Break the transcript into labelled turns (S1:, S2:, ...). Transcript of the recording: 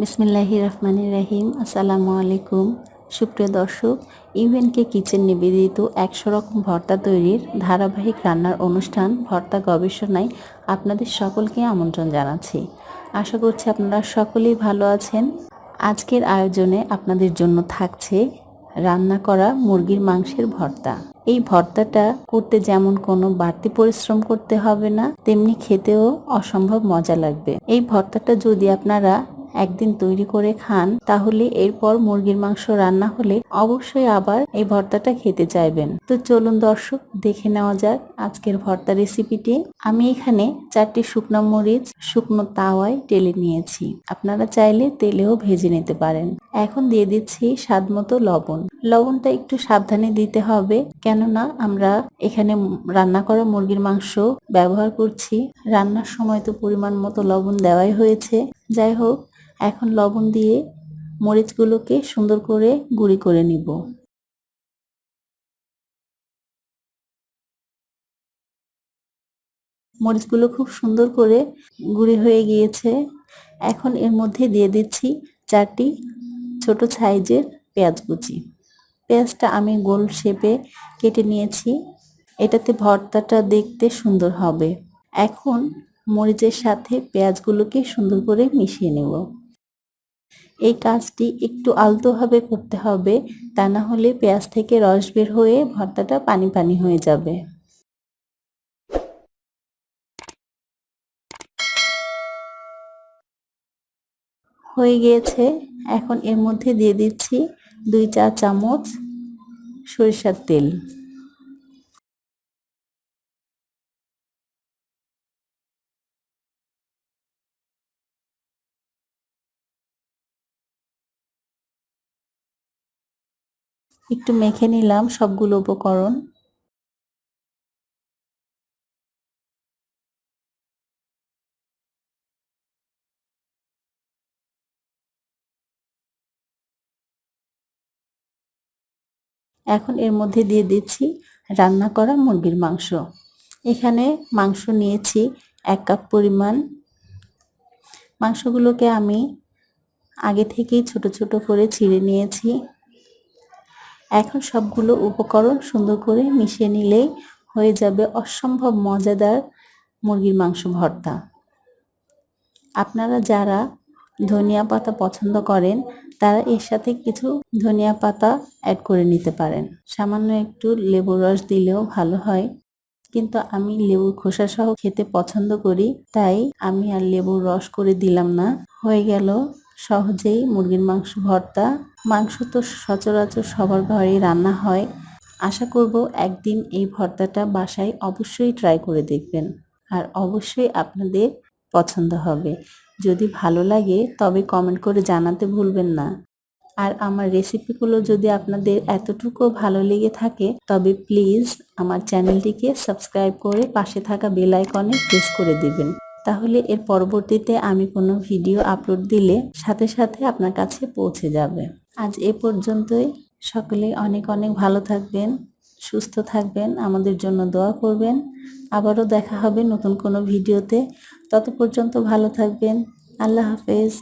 S1: বিসমিল্লাহি রহমানির রাহিম। আসসালামু আলাইকুম। সুপ্রিয় দর্শক, ইউএনকে কিচেন নিবেদিত একশো রকম ভর্তা তৈরির ধারাবাহিক রান্নার অনুষ্ঠান ভর্তা গবেষণায় আপনাদের সকলকে আমন্ত্রণ জানাচ্ছি। আশা করছি আপনারা সকলেই ভালো আছেন। আজকের আয়োজনে আপনাদের জন্য থাকছে রান্না করা মুরগির মাংসের ভর্তা। এই ভর্তাটা করতে যেমন কোনো বাড়তি পরিশ্রম করতে হবে না, তেমনি খেতেও অসম্ভব মজা লাগবে। এই ভর্তাটা যদি আপনারা একদিন তৈরি করে খান, তাহলে এরপর মুরগির মাংস রান্না হলে অবশ্যই আবার এই ভর্তাটা খেতে চাইবেন। তো চলুন দর্শক, দেখে নেওয়া যাক আজকের ভর্তা রেসিপিটি। আমি এখানে চারটি শুকনো মরিচ, শুকনো তাওয়ায় টেলে নিয়েছি। আপনারা চাইলে তেলেও ভেজে নিতে পারেন। এখন দিয়ে দিচ্ছি স্বাদ মতো লবণ। লবণটা একটু সাবধানে দিতে হবে, কেননা আমরা এখানে রান্না করা মুরগির মাংস ব্যবহার করছি। রান্নার সময় তো পরিমাণ মতো লবণ দেওয়াই হয়েছে। যাই হোক এখন লবণ দিয়ে মরিচগুলোকে সুন্দর করে গুঁড়ি করে নিব। মরিচগুলো খুব সুন্দর করে গুঁড়ি হয়ে গিয়েছে। এখন এর মধ্যে দিয়ে দিচ্ছি চারটি ছোট সাইজের পেঁয়াজ কুচি। পেঁয়াজটা আমি গোল শেপে কেটে নিয়েছি। এটাতে ভর্তাটা দেখতে সুন্দর হবে। এখন মরিচের সাথে পেঁয়াজগুলোকে সুন্দর করে মিশিয়ে নেব। এই কাজটি একটু আলতোভাবে করতে হবে, তা না হলে পেঁয়াজ থেকে রস বের হয়ে ভর্তাটা পানি পানি হয়ে যাবে। হয়ে গিয়েছে। এখন এর মধ্যে দিয়ে দিচ্ছি দুই চা চামচ সরিষার তেল। একটু মেখে নিলাম সবগুলো উপকরণ। এখন এর মধ্যে দিয়ে দিচ্ছি রান্না করা মুরগির মাংস। এখানে মাংস নিয়েছি এক কাপ পরিমাণ। মাংসগুলোকে আমি আগে থেকেই ছোট ছোট করে ছিঁড়ে নিয়েছি। এখন সবগুলো উপকরণ সুন্দর করে মিশিয়ে নিলেই হয়ে যাবে অসম্ভব মজাদার মুরগির মাংস ভর্তা। আপনারা যারা ধনিয়া পাতা পছন্দ করেন, তারা এর সাথে কিছু ধনিয়া পাতা অ্যাড করে নিতে পারেন। সামান্য একটু লেবুর রস দিলেও ভালো হয়। কিন্তু আমি লেবুর খোসা সহ খেতে পছন্দ করি, তাই আমি আর লেবুর রস করে দিলাম না। হয়ে গেল সহজেই মুরগির মাংস ভর্তা, মাংস তো সচরাচর সবার ঘরেই রান্না হয়। আশা করব একদিন এই ভর্তাটা বাসায় অবশ্যই ট্রাই করে দেখবেন। আর অবশ্যই আপনাদের পছন্দ হবে। যদি ভালো লাগে, তবে কমেন্ট করে জানাতে ভুলবেন না। আর আমার রেসিপিগুলো যদি আপনাদের এতটুকু ভালো লেগে থাকে, তবে প্লিজ আমার চ্যানেলটিকে সাবস্ক্রাইব করে পাশে থাকা বেল আইকনে প্রেস করে দিবেন। তাহলে এর পরবর্তীতে আমি কোনো ভিডিও আপলোড দিলে সাথে সাথে আপনার কাছে পৌঁছে যাবে। আজ এ পর্যন্তই। সকলে অনেক অনেক ভালো থাকবেন, সুস্থ থাকবেন, আমাদের জন্য দোয়া করবেন। আবারও দেখা হবে নতুন কোনো ভিডিওতে। তত পর্যন্ত ভালো থাকবেন। আল্লাহ হাফেজ।